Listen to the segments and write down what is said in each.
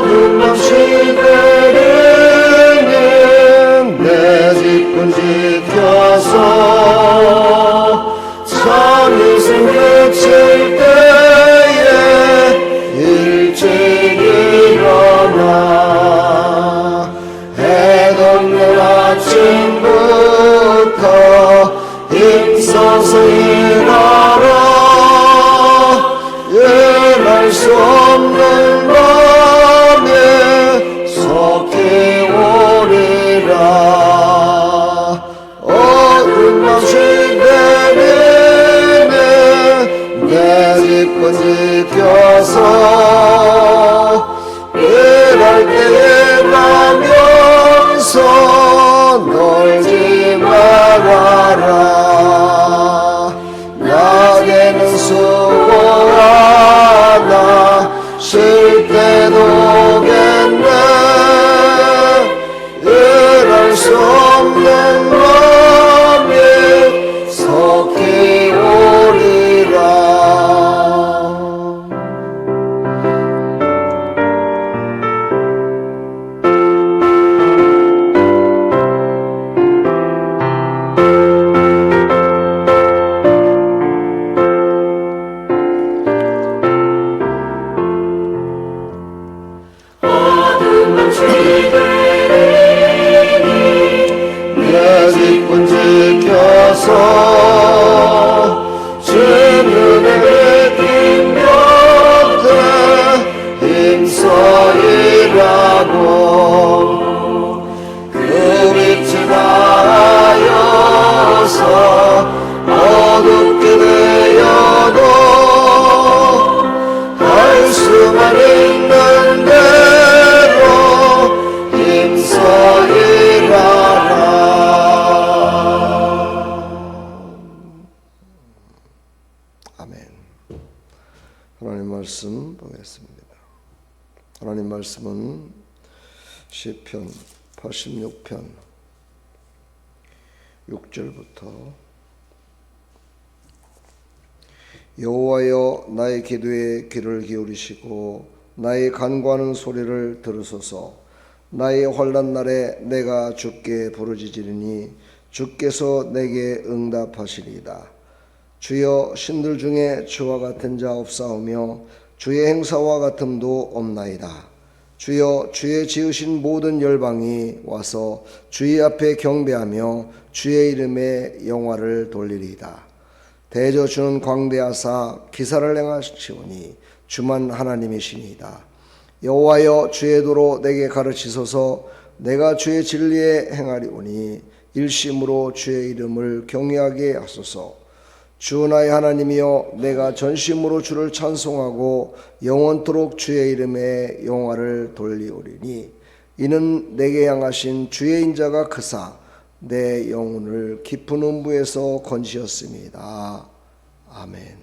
어둠 밤 시대 was 말씀은 시편 86편 6절부터 여호와여 나의 기도에 귀를 기울이시고 나의 간구하는 소리를 들으소서. 나의 환난 날에 내가 주께 부르짖으리니 주께서 내게 응답하시리이다. 주여 신들 중에 주와 같은 자 없사오며 주의 행사와 같음도 없나이다 주여 주의 지으신 모든 열방이 와서 주의 앞에 경배하며 주의 이름에 영화를 돌리리이다 대저 주는 광대하사 기사를 행하시오니 주만 하나님이시니이다. 여호와여 주의 도로 내게 가르치소서 내가 주의 진리에 행하리오니 일심으로 주의 이름을 경외하게 하소서. 주 나의 하나님이여 내가 전심으로 주를 찬송하고 영원토록 주의 이름에 영화를 돌리오리니 이는 내게 향하신 주의 인자가 크사 내 영혼을 깊은 음부에서 건지었습니다. 아멘.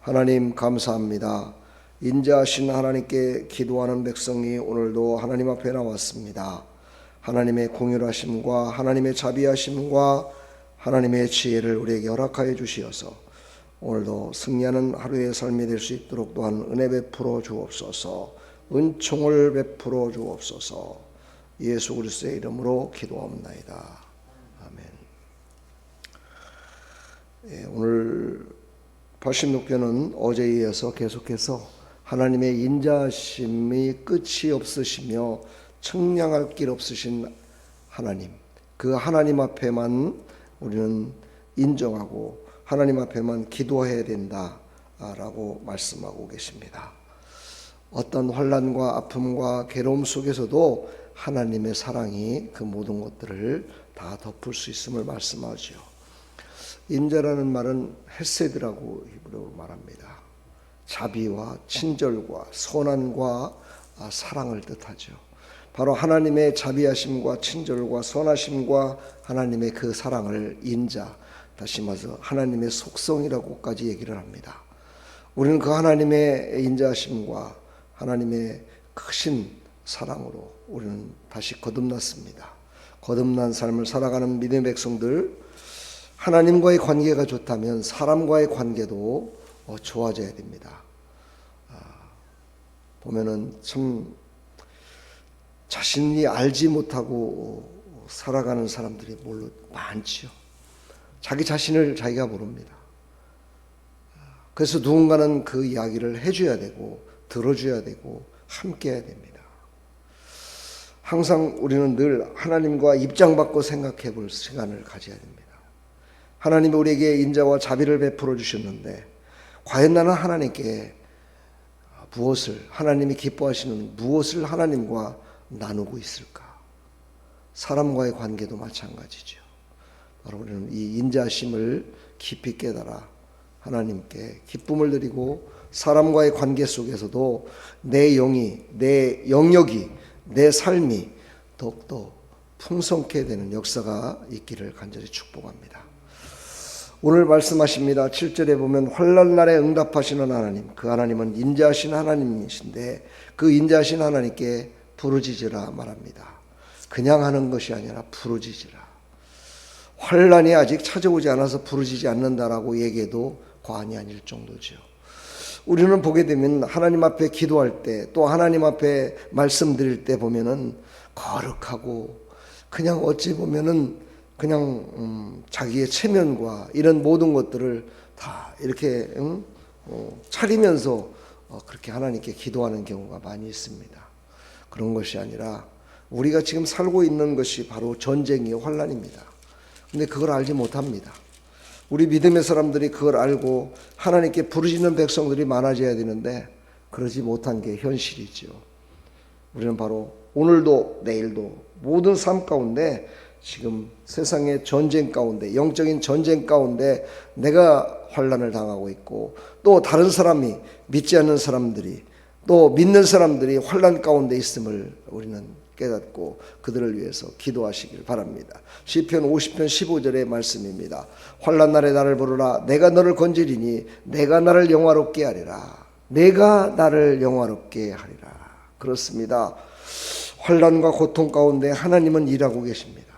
하나님 감사합니다. 인자하신 하나님께 기도하는 백성이 오늘도 하나님 앞에 나왔습니다. 하나님의 공유하심과 하나님의 자비하심과 하나님의 지혜를 우리에게 허락하여 주시어서 오늘도 승리하는 하루의 삶이 될 수 있도록 또한 은혜 베풀어 주옵소서. 은총을 베풀어 주옵소서. 예수 그리스도의 이름으로 기도합나이다. 아멘. 예, 오늘 86교는 어제에 이어서 계속해서 하나님의 인자심이 끝이 없으시며 청량할 길 없으신 하나님, 그 하나님 앞에만 우리는 인정하고 하나님 앞에만 기도해야 된다라고 말씀하고 계십니다. 어떤 환란과 아픔과 괴로움 속에서도 하나님의 사랑이 그 모든 것들을 다 덮을 수 있음을 말씀하죠. 인자라는 말은 헤세드라고 히브리어로 말합니다. 자비와 친절과 선한과 아, 사랑을 뜻하죠. 바로 하나님의 자비하심과 친절과 선하심과 하나님의 그 사랑을 인자, 다시 말해서 하나님의 속성이라고까지 얘기를 합니다. 우리는 그 하나님의 인자하심과 하나님의 크신 사랑으로 우리는 다시 거듭났습니다. 거듭난 삶을 살아가는 믿음의 백성들, 하나님과의 관계가 좋다면 사람과의 관계도 어, 좋아져야 됩니다. 아, 보면은 참 자신이 알지 못하고 살아가는 사람들이 물로 많지요. 자기 자신을 자기가 모릅니다. 그래서 누군가는 그 이야기를 해줘야 되고 들어줘야 되고 함께 해야 됩니다. 항상 우리는 늘 하나님과 입장 바꿔 생각해 볼 시간을 가져야 됩니다. 하나님이 우리에게 인자와 자비를 베풀어 주셨는데 과연 나는 하나님께 무엇을 하나님이 기뻐하시는 무엇을 하나님과 나누고 있을까? 사람과의 관계도 마찬가지죠. 바로 우리는 이 인자심을 깊이 깨달아 하나님께 기쁨을 드리고 사람과의 관계 속에서도 내 영이 내 영역이 내 삶이 더욱더 풍성케 되는 역사가 있기를 간절히 축복합니다. 오늘 말씀하십니다. 7절에 보면 환란 날에 응답하시는 하나님, 그 하나님은 인자하신 하나님이신데 그 인자하신 하나님께 부르짖으라 말합니다. 그냥 하는 것이 아니라 부르짖으라. 환란이 아직 찾아오지 않아서 부르짖지 않는다라고 얘기해도 과언이 아닐 정도죠. 우리는 보게 되면 하나님 앞에 기도할 때 또 하나님 앞에 말씀드릴 때 보면은 거룩하고 그냥 어찌 보면은 그냥 음, 자기의 체면과 이런 모든 것들을 다 이렇게 응? 어, 차리면서 어, 그렇게 하나님께 기도하는 경우가 많이 있습니다. 그런 것이 아니라 우리가 지금 살고 있는 것이 바로 전쟁이요 환란입니다. 근데 그걸 알지 못합니다. 우리 믿음의 사람들이 그걸 알고 하나님께 부르짖는 백성들이 많아져야 되는데 그러지 못한 게 현실이죠. 우리는 바로 오늘도 내일도 모든 삶 가운데 지금 세상의 전쟁 가운데 영적인 전쟁 가운데 내가 환란을 당하고 있고 또 다른 사람이 믿지 않는 사람들이 또 믿는 사람들이 환란 가운데 있음을 우리는 깨닫고 그들을 위해서 기도하시길 바랍니다. 시편 50편 15절의 말씀입니다. 환란 날에 나를 부르라 내가 너를 건지리니 내가 나를 영화롭게 하리라. 내가 나를 영화롭게 하리라. 그렇습니다. 환란과 고통 가운데 하나님은 일하고 계십니다.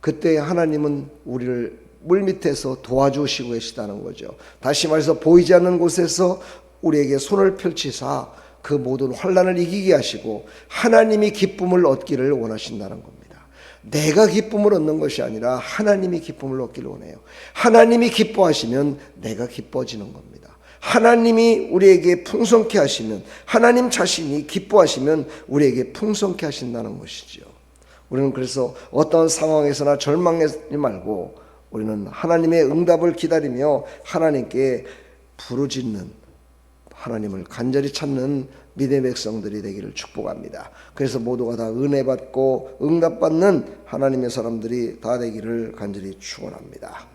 그때 하나님은 우리를 물 밑에서 도와주시고 계시다는 거죠. 다시 말해서 보이지 않는 곳에서 우리에게 손을 펼치사 그 모든 환란을 이기게 하시고 하나님이 기쁨을 얻기를 원하신다는 겁니다. 내가 기쁨을 얻는 것이 아니라 하나님이 기쁨을 얻기를 원해요. 하나님이 기뻐하시면 내가 기뻐지는 겁니다. 하나님이 우리에게 풍성케 하시면 하나님 자신이 기뻐하시면 우리에게 풍성케 하신다는 것이죠. 우리는 그래서 어떤 상황에서나 절망하지 말고 우리는 하나님의 응답을 기다리며 하나님께 부르짖는 하나님을 간절히 찾는 믿음의 백성들이 되기를 축복합니다. 그래서 모두가 다 은혜 받고 응답 받는 하나님의 사람들이 다 되기를 간절히 축원합니다.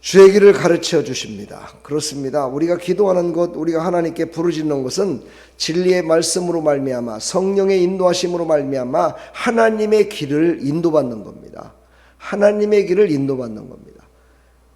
주의 길을 가르쳐 주십니다. 그렇습니다. 우리가 기도하는 것, 우리가 하나님께 부르짖는 것은 진리의 말씀으로 말미암아 성령의 인도하심으로 말미암아 하나님의 길을 인도받는 겁니다. 하나님의 길을 인도받는 겁니다.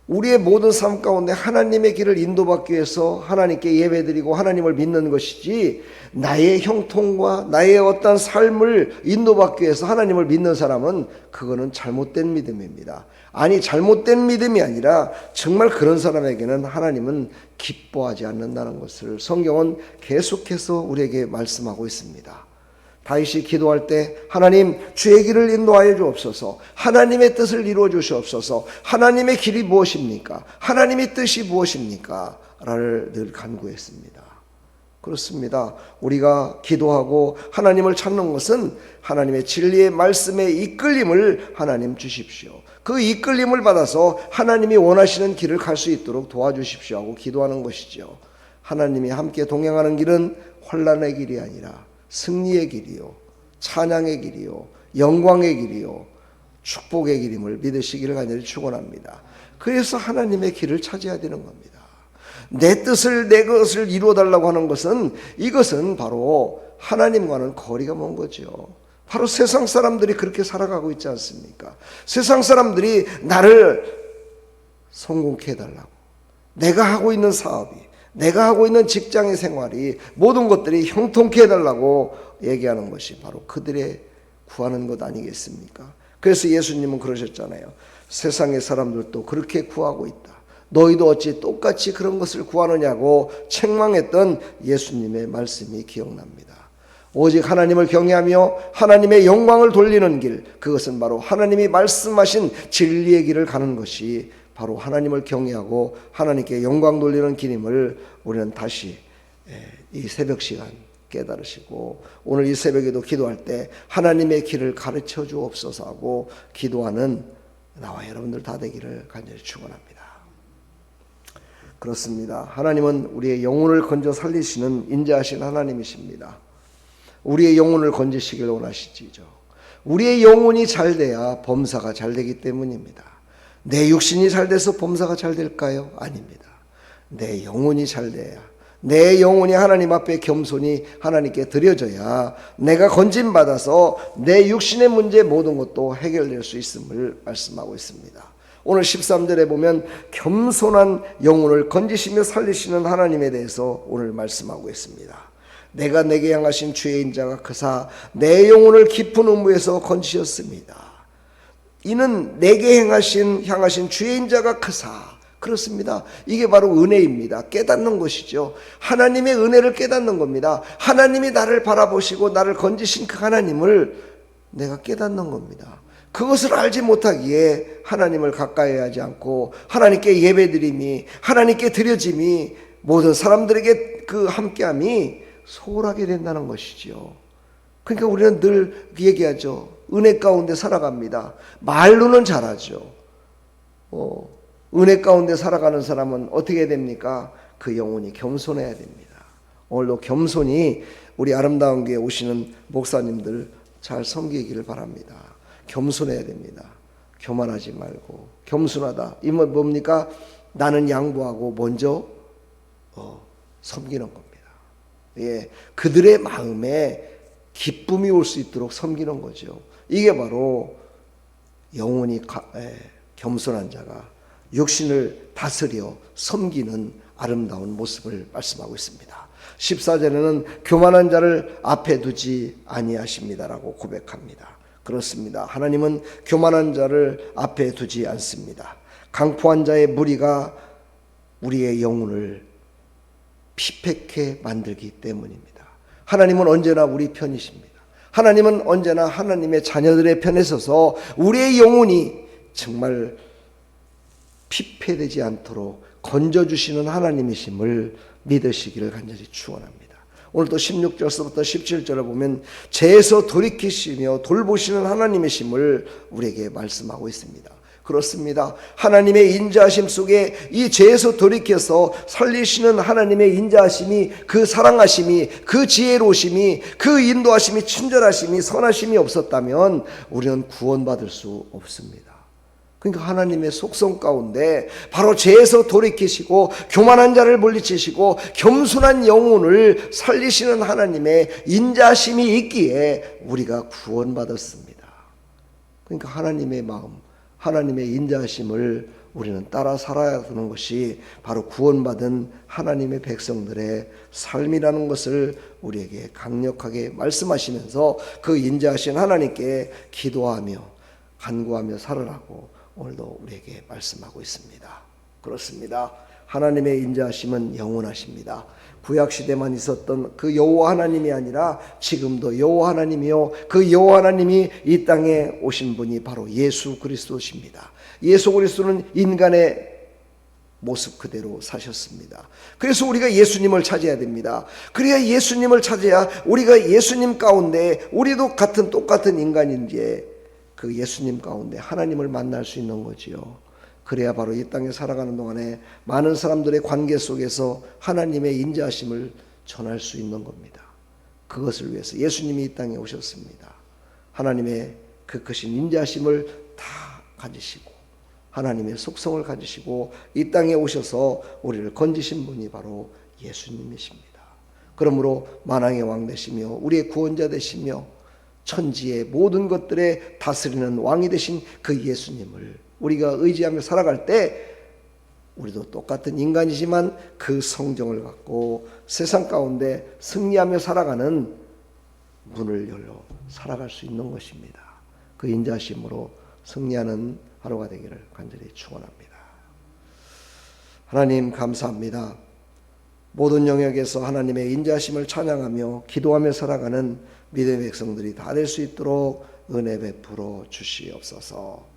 우리의 모든 삶 가운데 하나님의 길을 인도받기 위해서 하나님께 예배드리고 하나님을 믿는 것이지 나의 형통과 나의 어떤 삶을 인도받기 위해서 하나님을 믿는 사람은 그거는 잘못된 믿음입니다. 아니 잘못된 믿음이 아니라 정말 그런 사람에게는 하나님은 기뻐하지 않는다는 것을 성경은 계속해서 우리에게 말씀하고 있습니다. 다윗이 기도할 때 하나님 주의 길을 인도하여 주옵소서. 하나님의 뜻을 이루어 주시옵소서. 하나님의 길이 무엇입니까? 하나님의 뜻이 무엇입니까? 라를 늘 간구했습니다. 그렇습니다. 우리가 기도하고 하나님을 찾는 것은 하나님의 진리의 말씀에 이끌림을 하나님 주십시오. 그 이끌림을 받아서 하나님이 원하시는 길을 갈 수 있도록 도와주십시오 하고 기도하는 것이죠 하나님이 함께 동행하는 길은 혼란의 길이 아니라 승리의 길이요, 찬양의 길이요, 영광의 길이요, 축복의 길임을 믿으시기를 간절히 축원합니다. 그래서 하나님의 길을 찾아야 되는 겁니다. 내 뜻을 내 것을 이루어 달라고 하는 것은 이것은 바로 하나님과는 거리가 먼 거죠. 바로 세상 사람들이 그렇게 살아가고 있지 않습니까? 세상 사람들이 나를 성공케 해달라고. 내가 하고 있는 사업이, 내가 하고 있는 직장의 생활이 모든 것들이 형통케 해달라고 얘기하는 것이 바로 그들의 구하는 것 아니겠습니까? 그래서 예수님은 그러셨잖아요. 세상의 사람들도 그렇게 구하고 있다. 너희도 어찌 똑같이 그런 것을 구하느냐고 책망했던 예수님의 말씀이 기억납니다. 오직 하나님을 경외하며 하나님의 영광을 돌리는 길, 그것은 바로 하나님이 말씀하신 진리의 길을 가는 것이 바로 하나님을 경외하고 하나님께 영광 돌리는 길임을 우리는 다시 예, 이 새벽 시간 깨달으시고 오늘 이 새벽에도 기도할 때 하나님의 길을 가르쳐 주옵소서 하고 기도하는 나와 여러분들 다 되기를 간절히 축원합니다. 그렇습니다. 하나님은 우리의 영혼을 건져 살리시는 인자하신 하나님이십니다. 우리의 영혼을 건지시길 원하시지죠. 우리의 영혼이 잘 돼야 범사가 잘 되기 때문입니다. 내 육신이 잘 돼서 범사가 잘 될까요? 아닙니다. 내 영혼이 잘 돼야 내 영혼이 하나님 앞에 겸손히 하나님께 드려져야 내가 건진 받아서 내 육신의 문제 모든 것도 해결될 수 있음을 말씀하고 있습니다. 오늘 13절에 보면 겸손한 영혼을 건지시며 살리시는 하나님에 대해서 오늘 말씀하고 있습니다. 내가 내게 향하신 주의 인자가 크사 내 영혼을 깊은 음부에서 건지셨습니다. 이는 내게 행하신 향하신 주의 인자가 크사 그렇습니다. 이게 바로 은혜입니다. 깨닫는 것이죠. 하나님의 은혜를 깨닫는 겁니다. 하나님이 나를 바라보시고 나를 건지신 그 하나님을 내가 깨닫는 겁니다. 그것을 알지 못하기에 하나님을 가까이 하지 않고 하나님께 예배드림이 하나님께 드려짐이 모든 사람들에게 그 함께함이 소홀하게 된다는 것이지요. 그러니까 우리는 늘 얘기하죠. 은혜 가운데 살아갑니다. 말로는 잘하죠. 어, 은혜 가운데 살아가는 사람은 어떻게 됩니까? 그 영혼이 겸손해야 됩니다. 오늘도 겸손히 우리 아름다운 교회 오시는 목사님들 잘 섬기기를 바랍니다. 겸손해야 됩니다. 교만하지 말고 겸손하다. 이건 뭡니까? 나는 양보하고 먼저 어, 섬기는 겁니다. 예, 그들의 마음에 기쁨이 올 수 있도록 섬기는 거죠. 이게 바로 영혼이 겸손한 자가 육신을 다스려 섬기는 아름다운 모습을 말씀하고 있습니다. 14절에는 교만한 자를 앞에 두지 아니하십니다라고 고백합니다. 그렇습니다. 하나님은 교만한 자를 앞에 두지 않습니다. 강포한 자의 무리가 우리의 영혼을 피폐케 만들기 때문입니다. 하나님은 언제나 우리 편이십니다. 하나님은 언제나 하나님의 자녀들의 편에 서서 우리의 영혼이 정말 피폐되지 않도록 건져주시는 하나님이심을 믿으시기를 간절히 축원합니다. 오늘 또 16절서부터 17절을 보면 죄에서 돌이키시며 돌보시는 하나님이심을 우리에게 말씀하고 있습니다. 그렇습니다. 하나님의 인자하심 속에 이 죄에서 돌이켜서 살리시는 하나님의 인자하심이 그 사랑하심이 그 지혜로우심이 그 인도하심이 친절하심이 선하심이 없었다면 우리는 구원받을 수 없습니다. 그러니까 하나님의 속성 가운데 바로 죄에서 돌이키시고 교만한 자를 물리치시고 겸손한 영혼을 살리시는 하나님의 인자심이 있기에 우리가 구원받았습니다. 그러니까 하나님의 마음, 하나님의 인자심을 우리는 따라 살아야 하는 것이 바로 구원받은 하나님의 백성들의 삶이라는 것을 우리에게 강력하게 말씀하시면서 그 인자하신 하나님께 기도하며 간구하며 살아라고 오늘도 우리에게 말씀하고 있습니다. 그렇습니다. 하나님의 인자하심은 영원하십니다. 구약 시대만 있었던 그 여호와 하나님이 아니라 지금도 여호와 하나님이요 그 여호와 하나님이 이 땅에 오신 분이 바로 예수 그리스도십니다. 예수 그리스도는 인간의 모습 그대로 사셨습니다. 그래서 우리가 예수님을 찾아야 됩니다. 그래야 예수님을 찾아야 우리가 예수님 가운데 우리도 같은 똑같은 인간인지 그 예수님 가운데 하나님을 만날 수 있는 거지요. 그래야 바로 이 땅에 살아가는 동안에 많은 사람들의 관계 속에서 하나님의 인자하심을 전할 수 있는 겁니다. 그것을 위해서 예수님이 이 땅에 오셨습니다. 하나님의 그 크신 인자하심을 다 가지시고 하나님의 속성을 가지시고 이 땅에 오셔서 우리를 건지신 분이 바로 예수님이십니다. 그러므로 만왕의 왕 되시며 우리의 구원자 되시며 천지의 모든 것들에 다스리는 왕이 되신 그 예수님을 우리가 의지하며 살아갈 때 우리도 똑같은 인간이지만 그 성정을 갖고 세상 가운데 승리하며 살아가는 문을 열어 살아갈 수 있는 것입니다. 그 인자심으로 승리하는 하루가 되기를 간절히 축원합니다. 하나님 감사합니다. 모든 영역에서 하나님의 인자심을 찬양하며 기도하며 살아가는 믿음의 백성들이 다 될 수 있도록 은혜 베풀어 주시옵소서.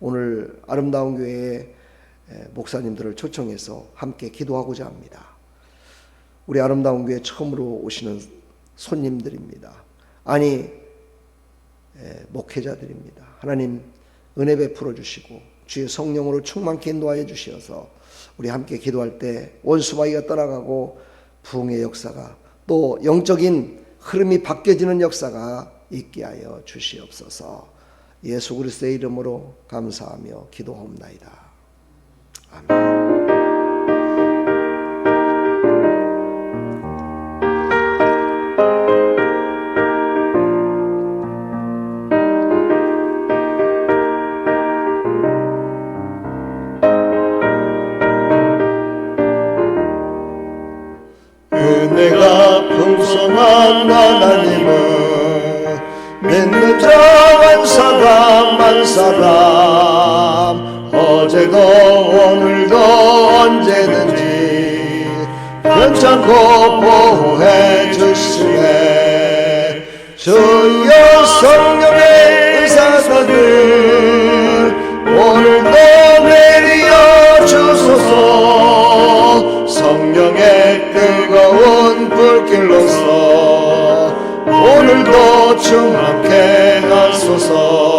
오늘 아름다운 교회의 목사님들을 초청해서 함께 기도하고자 합니다. 우리 아름다운 교회 처음으로 오시는 손님들입니다. 아니 목회자들입니다. 하나님 은혜 베풀어 주시고 주의 성령으로 충만케 인도하여 주시어서 우리 함께 기도할 때 원수마귀가 떠나가고 부흥의 역사가 또 영적인 흐름이 바뀌어지는 역사가 있게 하여 주시옵소서. 예수 그리스도의 이름으로 감사하며 기도하옵나이다. 아멘. 사람 어제도 오늘도 언제든지 괜찮고 보호해 주시네. 주여 성령의 의사사들 오늘도 내리어 주소서. 성령의 뜨거운 불길로서 오늘도 충만케 하소서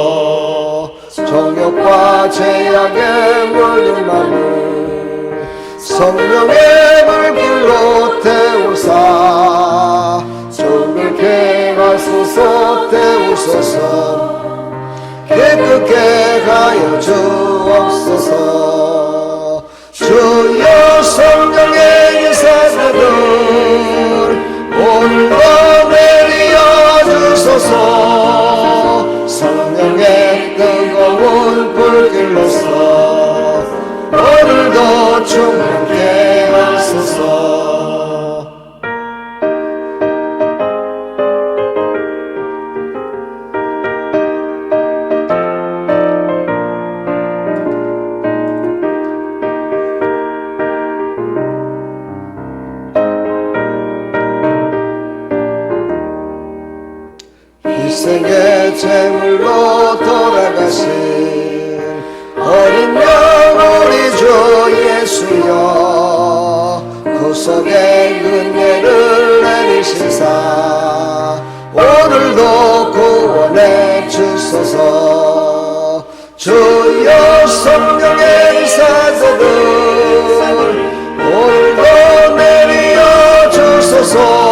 제약에 물든 마음을 성령의 불길로 태우사. 정욕케 하소서 태우소서. 깨끗게 하여 주옵소서. 주여 성령의 인사들을 오늘도 내리어 주소서 뜨거운 불길로서 오늘도 충만케 하소서. 희생의 제물로 돌아가신 우리 주 예수여 구속의 은혜를 내리시사. 오늘도 구원해 주소서. 주여 성령의 사도들 오늘도 내리어 주소서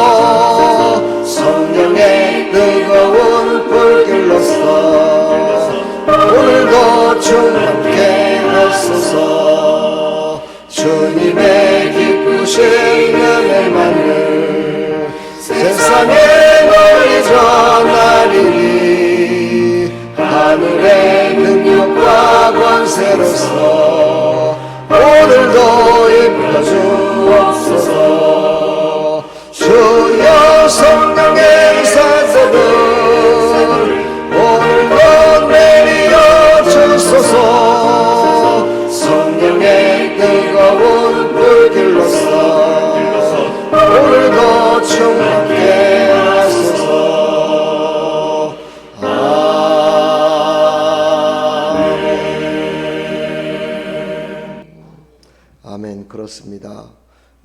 기쁘신 은혜만을 세상에 널리 전하리니 하늘의 능력과 권세로서 오늘도 입혀주옵소서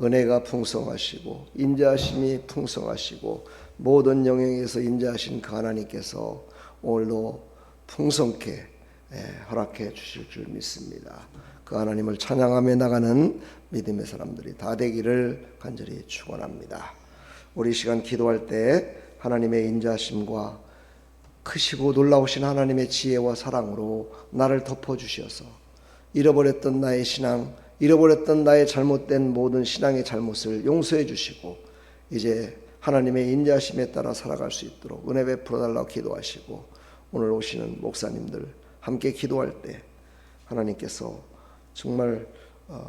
은혜가 풍성하시고 인자하심이 풍성하시고 모든 영역에서 인자하신 그 하나님께서 오늘도 풍성케 예, 허락해 주실 줄 믿습니다. 그 하나님을 찬양하며 나가는 믿음의 사람들이 다 되기를 간절히 축원합니다. 우리 시간 기도할 때 하나님의 인자하심과 크시고 놀라우신 하나님의 지혜와 사랑으로 나를 덮어 주셔서 잃어버렸던 나의 신앙, 잃어버렸던 나의 잘못된 모든 신앙의 잘못을 용서해 주시고 이제 하나님의 인자심에 따라 살아갈 수 있도록 은혜 베풀어 달라고 기도하시고 오늘 오시는 목사님들 함께 기도할 때 하나님께서 정말 어,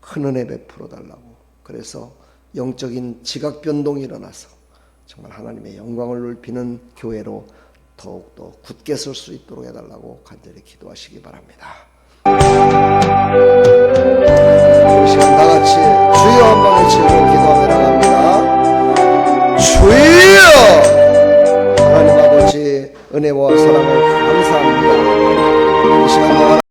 큰 은혜 베풀어 달라고 그래서 영적인 지각 변동이 일어나서 정말 하나님의 영광을 넓히는 교회로 더욱더 굳게 설 수 있도록 해달라고 간절히 기도하시기 바랍니다. 같이 주여 한번 외치고 기도하며 나갑니다. 주여! 하나님 아버지 은혜와 사랑을 감사합니다. 이 시간